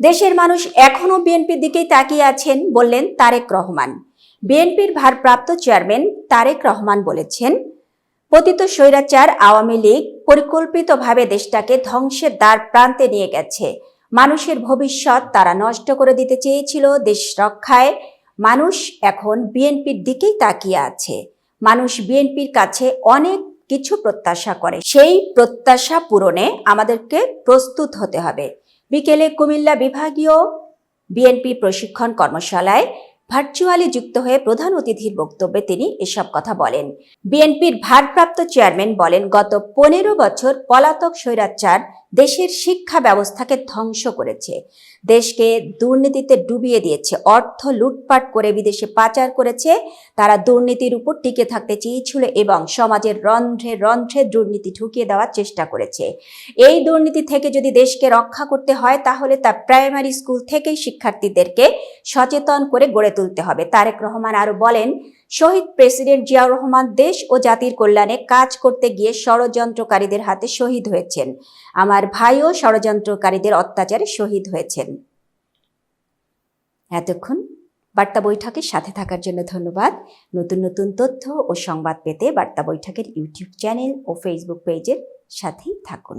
দেশের মানুষ এখনও বিএনপির দিকেই তাকিয়ে আছেন বললেন তারেক রহমান। বিএনপির ভারপ্রাপ্ত চেয়ারম্যান তারেক রহমান বলেছেন, পতিত স্বৈরাচার আওয়ামী লীগ পরিকল্পিতভাবে দেশটাকে ধ্বংসের দ্বার প্রান্তে নিয়ে গেছে। মানুষের ভবিষ্যৎ তারা নষ্ট করে দিতে চেয়েছিল দেশ রক্ষায়। মানুষ এখন বিএনপির দিকেই তাকিয়ে আছে। মানুষ বিএনপির কাছে অনেক কিছু প্রত্যাশা করে। সেই প্রত্যাশা পূরণে আমাদেরকে প্রস্তুত হতে হবে। বিকেলে কুমিল্লা বিভাগীয় বিএনপি প্রশিক্ষণ কর্মশালায় ভার্চুয়ালি যুক্ত হয়ে প্রধান অতিথির বক্তব্যে তিনি এসব কথা বলেন। বিএনপির ভারপ্রাপ্ত চেয়ারম্যান বলেন, গত পনেরো বছর পলাতক স্বৈরাচার দেশের শিক্ষা ব্যবস্থাকে ধ্বংস করেছে। দেশকে দুর্নীতিতে ডুবিয়ে দিয়েছে, অর্থ লুটপাট করে বিদেশে পাচার করেছে। তারা দুর্নীতির উপর টিকে থাকতে চেয়েছিল এবং সমাজের রন্ধ্রে রন্ধ্রে দুর্নীতি ঢুকিয়ে দেওয়ার চেষ্টা করেছে। এই দুর্নীতি থেকে যদি দেশকে রক্ষা করতে হয়, তাহলে তা প্রাইমারি স্কুল থেকেই শিক্ষার্থীদেরকে সচেতন করে গড়ে তুলতে হবে। তারেক রহমান আরও বলেন শহীদ প্রেসিডেন্ট জিয়াউর রহমান দেশ ও জাতির কল্যাণে কাজ করতে গিয়ে ষড়যন্ত্রকারীদের হাতে শহীদ হয়েছেন। আমার ভাইও ষড়যন্ত্রকারীদের অত্যাচারে শহীদ হয়েছেন। এতক্ষণ বার্তা বৈঠকের সাথে থাকার জন্য ধন্যবাদ। নতুন নতুন তথ্য ও সংবাদ পেতে বার্তা বৈঠকের ইউটিউব চ্যানেল ও ফেসবুক পেজের সাথেই থাকুন।